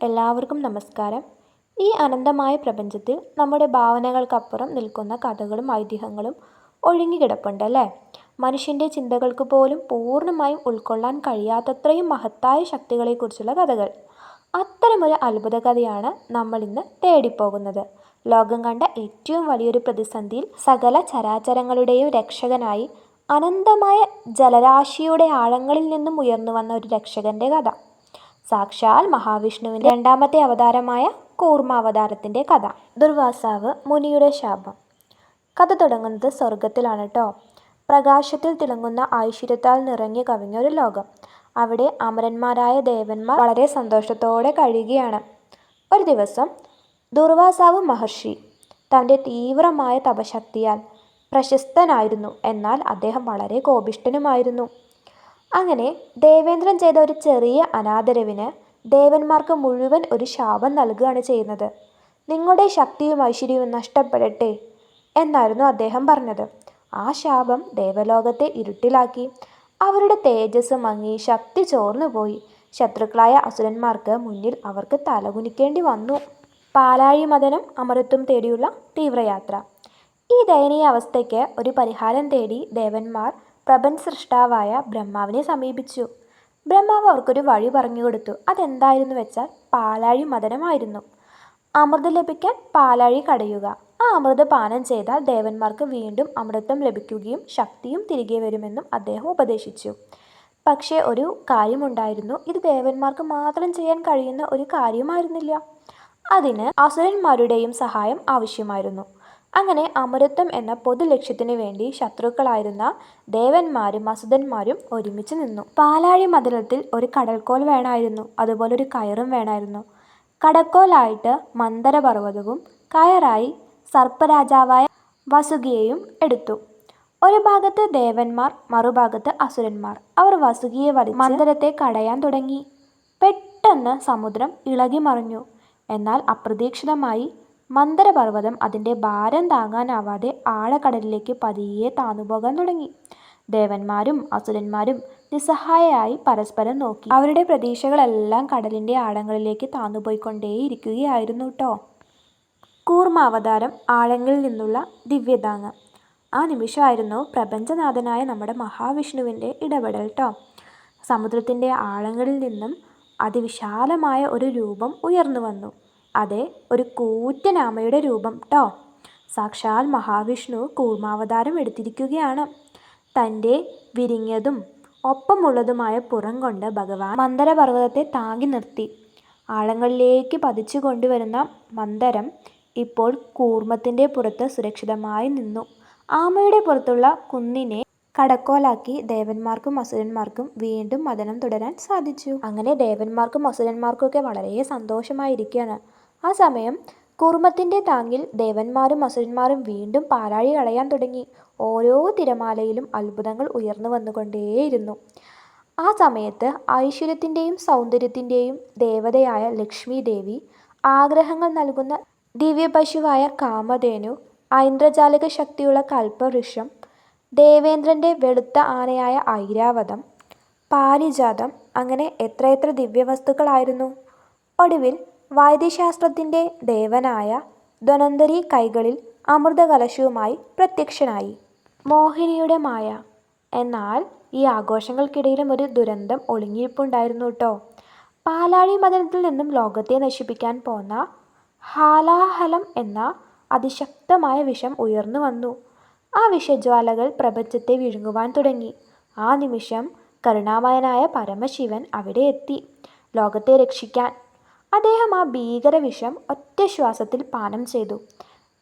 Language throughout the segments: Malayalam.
എല്ലാവർക്കും നമസ്കാരം. ഈ അനന്തമായ പ്രപഞ്ചത്തിൽ നമ്മുടെ ഭാവനകൾക്കപ്പുറം നിൽക്കുന്ന കഥകളും ഐതിഹ്യങ്ങളും ഒഴുങ്ങിക്കിടപ്പുണ്ട് അല്ലേ? മനുഷ്യന്റെ ചിന്തകൾക്ക് പോലും പൂർണമായും ഉൾക്കൊള്ളാൻ കഴിയാത്തത്രയും മഹത്തായ ശക്തികളെക്കുറിച്ചുള്ള കഥകൾ. അത്തരമൊരു അത്ഭുത കഥയാണ് നമ്മൾ ഇന്ന് തേടിപ്പോകുന്നത്. ലോകം കണ്ട ഏറ്റവും വലിയൊരു പ്രതിസന്ധിയിൽ സകല ചരാചരങ്ങളുടെയും രക്ഷകനായി അനന്തമായ ജലരാശിയുടെ ആഴങ്ങളിൽ നിന്നും ഉയർന്നു വന്ന ഒരു രക്ഷകന്റെ കഥ. സാക്ഷാൽ മഹാവിഷ്ണുവിന്റെ രണ്ടാമത്തെ അവതാരമായ കൂർമാവതാരത്തിന്റെ കഥ. ദുർവാസാവ് മുനിയുടെ ശാപം. കഥ തുടങ്ങുന്നത് സ്വർഗത്തിലാണ് കേട്ടോ പ്രകാശത്തിൽ തിളങ്ങുന്ന ഐശ്വര്യത്താൽ നിറഞ്ഞു കവിഞ്ഞ ഒരു ലോകം. അവിടെ അമരന്മാരായ ദേവന്മാർ വളരെ സന്തോഷത്തോടെ കഴിയുകയാണ്. ഒരു ദിവസം ദുർവാസാവ് മഹർഷി തന്റെ തീവ്രമായ തപശക്തിയാൽ പ്രശസ്തനായിരുന്നു. എന്നാൽ അദ്ദേഹം വളരെ കോപിഷ്ഠനുമായിരുന്നു. അങ്ങനെ ദേവേന്ദ്രൻ ചെയ്ത ഒരു ചെറിയ അനാദരവിന് ദേവന്മാർക്ക് മുഴുവൻ ഒരു ശാപം നൽകുകയാണ് ചെയ്യുന്നത്. നിങ്ങളുടെ ശക്തിയും ഐശ്വര്യവും നഷ്ടപ്പെടട്ടെ എന്നായിരുന്നു അദ്ദേഹം പറഞ്ഞത്. ആ ശാപം ദേവലോകത്തെ ഇരുട്ടിലാക്കി. അവരുടെ തേജസ് മങ്ങി ശക്തി ചോർന്നുപോയി ശത്രുക്കളായ അസുരന്മാർക്ക് മുന്നിൽ അവർക്ക് തലകുനിക്കേണ്ടി വന്നു. പാലാഴി മതനും അമരത്വം തേടിയുള്ള തീവ്രയാത്ര. ഈ ദയനീയ അവസ്ഥയ്ക്ക് ഒരു പരിഹാരം തേടി ദേവന്മാർ പ്രപഞ്ച സൃഷ്ടാവായ ബ്രഹ്മാവിനെ സമീപിച്ചു. ബ്രഹ്മാവ് അവർക്കൊരു വഴി പറഞ്ഞു കൊടുത്തു. അതെന്തായിരുന്നു വെച്ചാൽ പാലാഴി മദനമായിരുന്നു. അമൃത് ലഭിക്കാൻ പാലാഴി കടയുക. ആ അമൃത് പാനം ചെയ്താൽ ദേവന്മാർക്ക് വീണ്ടും അമൃതം ലഭിക്കുകയും ശക്തിയും തിരികെ വരുമെന്നും അദ്ദേഹം ഉപദേശിച്ചു. പക്ഷേ ഒരു കാര്യമുണ്ടായിരുന്നു. ഇത് ദേവന്മാർക്ക് മാത്രം ചെയ്യാൻ കഴിയുന്ന ഒരു കാര്യമായിരുന്നില്ല. അതിന് അസുരന്മാരുടെയും സഹായം ആവശ്യമായിരുന്നു. അങ്ങനെ അമരത്വം എന്ന പൊതു ലക്ഷ്യത്തിനു വേണ്ടി ശത്രുക്കളായിരുന്ന ദേവന്മാരും അസുതന്മാരും ഒരുമിച്ച് നിന്നു. പാലാഴി മതിലത്തിൽ ഒരു കടൽക്കോൽ വേണമായിരുന്നു അതുപോലെ ഒരു കയറും വേണമായിരുന്നു കടക്കോലായിട്ട് മന്ദരപർവതവും കയറായി സർപ്പരാജാവായ വസുകിയെയും എടുത്തു. ഒരു ഭാഗത്ത് ദേവന്മാർ മറുഭാഗത്ത് അസുരന്മാർ. അവർ വസുകിയെ വലിച്ച് മന്ദരത്തെ കടയാൻ തുടങ്ങി. പെട്ടെന്ന് സമുദ്രം ഇളകി മറിഞ്ഞു എന്നാൽ അപ്രതീക്ഷിതമായി മന്ദരപർവതം അതിന്റെ ഭാരം താങ്ങാനാവാതെ ആഴക്കടലിലേക്ക് പതിയെ താന്നുപോകാൻ തുടങ്ങി. ദേവന്മാരും അസുരന്മാരും നിസ്സഹായരായി പരസ്പരം നോക്കി. അവരുടെ പ്രതീക്ഷകളെല്ലാം കടലിന്റെ ആഴങ്ങളിലേക്ക് താന്നുപോയിക്കൊണ്ടേയിരിക്കുകയായിരുന്നു കേട്ടോ കൂർമാവതാരം ആഴങ്ങളിൽ നിന്നുള്ള ദിവ്യതാങ്ങ്. ആ നിമിഷമായിരുന്നു പ്രപഞ്ചനാഥനായ നമ്മുടെ മഹാവിഷ്ണുവിന്റെ ഇടപെടൽ കേട്ടോ സമുദ്രത്തിന്റെ ആഴങ്ങളിൽ നിന്നും അതിവിശാലമായ ഒരു രൂപം ഉയർന്നു വന്നു. അതെ ഒരു കൂറ്റനാമയുടെ രൂപം ട്ടോ. സാക്ഷാൽ മഹാവിഷ്ണു കൂർമാവതാരം എടുത്തിരിക്കുകയാണ്. തന്റെ വിരിഞ്ഞതും ഒപ്പമുള്ളതുമായ പുറം കൊണ്ട് ഭഗവാൻ മന്ദരപർവതത്തെ താങ്ങി നിർത്തി. ആഴങ്ങളിലേക്ക് പതിച്ചു കൊണ്ടുവരുന്ന മന്ദരം ഇപ്പോൾ കൂർമ്മത്തിന്റെ പുറത്ത് സുരക്ഷിതമായി നിന്നു. ആമയുടെ പുറത്തുള്ള കുന്നിനെ കടക്കോലാക്കി ദേവന്മാർക്കും അസുരന്മാർക്കും വീണ്ടും മദനം തുടരാൻ സാധിച്ചു. അങ്ങനെ ദേവന്മാർക്കും അസുരന്മാർക്കും ഒക്കെ വളരെ സന്തോഷമായിരിക്കുകയാണ്. ആ സമയം കുർമ്മത്തിന്റെ താങ്ങിൽ ദേവന്മാരും അസുരന്മാരും വീണ്ടും പാരാഴി കളയാൻ തുടങ്ങി. ഓരോ തിരമാലയിലും അത്ഭുതങ്ങൾ ഉയർന്നു വന്നുകൊണ്ടേയിരുന്നു. ആ സമയത്ത് ഐശ്വര്യത്തിന്റെയും സൗന്ദര്യത്തിന്റെയും ദേവതയായ ലക്ഷ്മി ദേവി ആഗ്രഹങ്ങൾ നൽകുന്ന ദിവ്യപശുവായ കാമധേനു ഐന്ദ്രജാലിക ശക്തിയുള്ള കൽപ്പവൃക്ഷം ദേവേന്ദ്രന്റെ വെളുത്ത ആനയായ ഐരാവതം പാരിജാതം അങ്ങനെ എത്രയെത്ര ദിവ്യവസ്തുക്കളായിരുന്നു. ഒടുവിൽ വൈദ്യശാസ്ത്രത്തിന്റെ ദേവനായ ധനന്തരി കൈകളിൽ അമൃതകലശവുമായി പ്രത്യക്ഷനായി. മോഹിനിയുടെ മായ. എന്നാൽ ഈ ആഘോഷങ്ങൾക്കിടയിലും ഒരു ദുരന്തം ഒളിഞ്ഞിരിപ്പുണ്ടായിരുന്നു കേട്ടോ. പാലാഴി മദനത്തിൽ നിന്നും ലോകത്തെ നശിപ്പിക്കാൻ പോന്ന ഹാലാഹലം എന്ന അതിശക്തമായ വിഷം ഉയർന്നു വന്നു. ആ വിഷജ്വാലകൾ പ്രപഞ്ചത്തെ വിഴുങ്ങുവാൻ തുടങ്ങി. ആ നിമിഷം കരുണാമയനായ പരമശിവൻ അവിടെ എത്തി. ലോകത്തെ രക്ഷിക്കാൻ അദ്ദേഹം ആ ഭീകര വിഷം ഒറ്റ ശ്വാസത്തിൽ പാനം ചെയ്തു.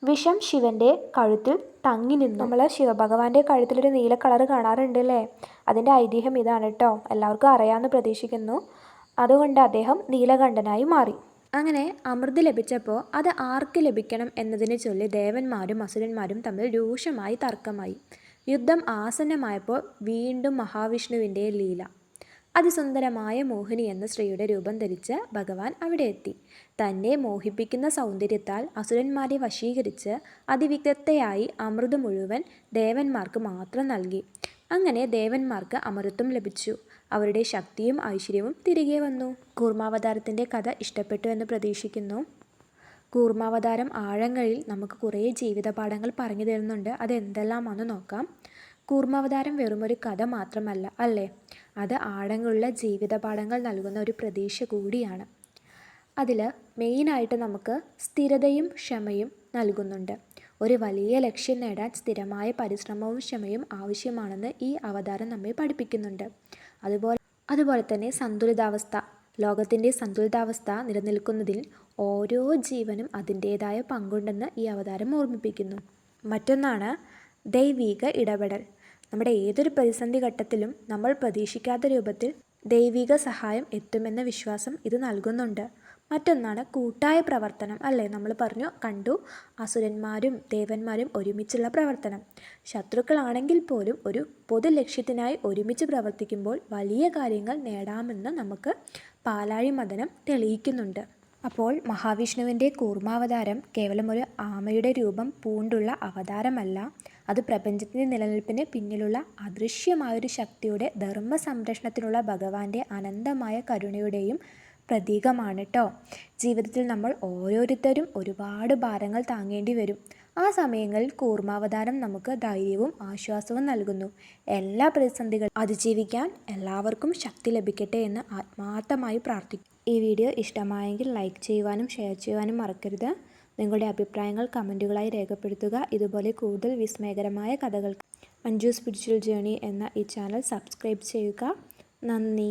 വിഷം ശിവന്റെ കഴുത്തിൽ തങ്ങി നിന്നു. നമ്മൾ ശിവഭഗവാന്റെ കഴുത്തിലൊരു നീല കളർ കാണാറുണ്ട് അല്ലേ അതിന്റെ ഐതിഹ്യം ഇതാണ് കേട്ടോ എല്ലാവർക്കും അറിയാമെന്ന് പ്രതീക്ഷിക്കുന്നു. അതുകൊണ്ട് അദ്ദേഹം നീലകണ്ഠനായി മാറി. അങ്ങനെ അമൃത് ലഭിച്ചപ്പോൾ അത് ആർക്ക് ലഭിക്കണം എന്നതിനെ ചൊല്ലി ദേവന്മാരും അസുരന്മാരും തമ്മിൽ രൂക്ഷമായി തർക്കമായി. യുദ്ധം ആസന്നമായപ്പോൾ വീണ്ടും മഹാവിഷ്ണുവിന്റെ ലീല. അതിസുന്ദരമായ മോഹിനി എന്ന സ്ത്രീയുടെ രൂപം ധരിച്ച് ഭഗവാൻ അവിടെ എത്തി. തന്നെ മോഹിപ്പിക്കുന്ന സൗന്ദര്യത്താൽ അസുരന്മാരെ വശീകരിച്ച് അതിവിദഗ്ധയായി അമൃത് മുഴുവൻ ദേവന്മാർക്ക് മാത്രം നൽകി. അങ്ങനെ ദേവന്മാർക്ക് അമൃത്വം ലഭിച്ചു. അവരുടെ ശക്തിയും ഐശ്വര്യവും തിരികെ വന്നു. കൂർമാവതാരത്തിന്റെ കഥ ഇഷ്ടപ്പെട്ടു എന്ന് പ്രതീക്ഷിക്കുന്നു. കൂർമാവതാരം ആഴങ്ങളിൽ നമുക്ക് കുറേ ജീവിതപാഠങ്ങൾ പറഞ്ഞു തരുന്നുണ്ട്. അതെന്തെല്ലാമാണെന്ന് നോക്കാം. കൂർമാവതാരം വെറുമൊരു കഥ മാത്രമല്ല അല്ലേ? അത് ആഴങ്ങളുള്ള ജീവിതപാഠങ്ങൾ നൽകുന്ന ഒരു പ്രതീക്ഷ കൂടിയാണ്. അതിൽ മെയിനായിട്ട് നമുക്ക് സ്ഥിരതയും ക്ഷമയും നൽകുന്നുണ്ട്. ഒരു വലിയ ലക്ഷ്യം നേടാൻ സ്ഥിരമായ പരിശ്രമവും ക്ഷമയും ആവശ്യമാണെന്ന് ഈ അവതാരം നമ്മെ പഠിപ്പിക്കുന്നുണ്ട്. അതുപോലെ അതുപോലെ തന്നെ സന്തുലിതാവസ്ഥ ലോകത്തിന്റെ സന്തുലിതാവസ്ഥ നിലനിൽക്കുന്നതിൽ ഓരോ ജീവനും അതിന്റേതായ പങ്കുണ്ടെന്ന് ഈ അവതാരം ഓർമ്മിപ്പിക്കുന്നു. മറ്റൊന്നാണ് ദൈവീക ഇടപെടൽ. നമ്മുടെ ഏതൊരു പ്രതിസന്ധി ഘട്ടത്തിലും നമ്മൾ പ്രതീക്ഷിക്കാത്ത രൂപത്തിൽ ദൈവിക സഹായം എത്തുമെന്ന വിശ്വാസം ഇത് നൽകുന്നുണ്ട്. മറ്റൊന്നാണ് കൂട്ടായ പ്രവർത്തനം അല്ലേ? നമ്മൾ പറഞ്ഞു കണ്ടു അസുരന്മാരും ദേവന്മാരും ഒരുമിച്ചുള്ള പ്രവർത്തനം. ശത്രുക്കളാണെങ്കിൽ പോലും ഒരു പൊതു ലക്ഷ്യത്തിനായി ഒരുമിച്ച് പ്രവർത്തിക്കുമ്പോൾ വലിയ കാര്യങ്ങൾ നേടാമെന്ന് നമുക്ക് പാലാഴി മദനം തെളിയിക്കുന്നുണ്ട്. അപ്പോൾ മഹാവിഷ്ണുവിന്റെ കൂർമാവതാരം കേവലം ഒരു ആമയുടെ രൂപം പൂണ്ടുള്ള അവതാരമല്ല. അത് പ്രപഞ്ചത്തിന്റെ നിലനിൽപ്പിന് പിന്നിലുള്ള അദൃശ്യമായൊരു ശക്തിയുടെ ധർമ്മ സംരക്ഷണത്തിനുള്ള ഭഗവാന്റെ അനന്തമായ കരുണയുടെയും പ്രതീകമാണ് കേട്ടോ ജീവിതത്തിൽ നമ്മൾ ഓരോരുത്തരും ഒരുപാട് ഭാരങ്ങൾ താങ്ങേണ്ടി വരും. ആ സമയങ്ങളിൽ കൂർമാവതാരം നമുക്ക് ധൈര്യവും ആശ്വാസവും നൽകുന്നു. എല്ലാ പ്രതിസന്ധികളും അതിജീവിക്കാൻ എല്ലാവർക്കും ശക്തി ലഭിക്കട്ടെ എന്ന് ആത്മാർത്ഥമായി പ്രാർത്ഥിക്കും ഈ വീഡിയോ ഇഷ്ടമായെങ്കിൽ ലൈക്ക് ചെയ്യുവാനും ഷെയർ ചെയ്യുവാനും മറക്കരുത്. നിങ്ങളുടെ അഭിപ്രായങ്ങൾ കമന്റുകളായി രേഖപ്പെടുത്തുക. ഇതുപോലെ കൂടുതൽ വിസ്മയകരമായ കഥകൾക്ക് മഞ്ജു സ്പിരിച്വൽ ജേണി എന്ന ഈ ചാനൽ സബ്സ്ക്രൈബ് ചെയ്യുക. നന്ദി.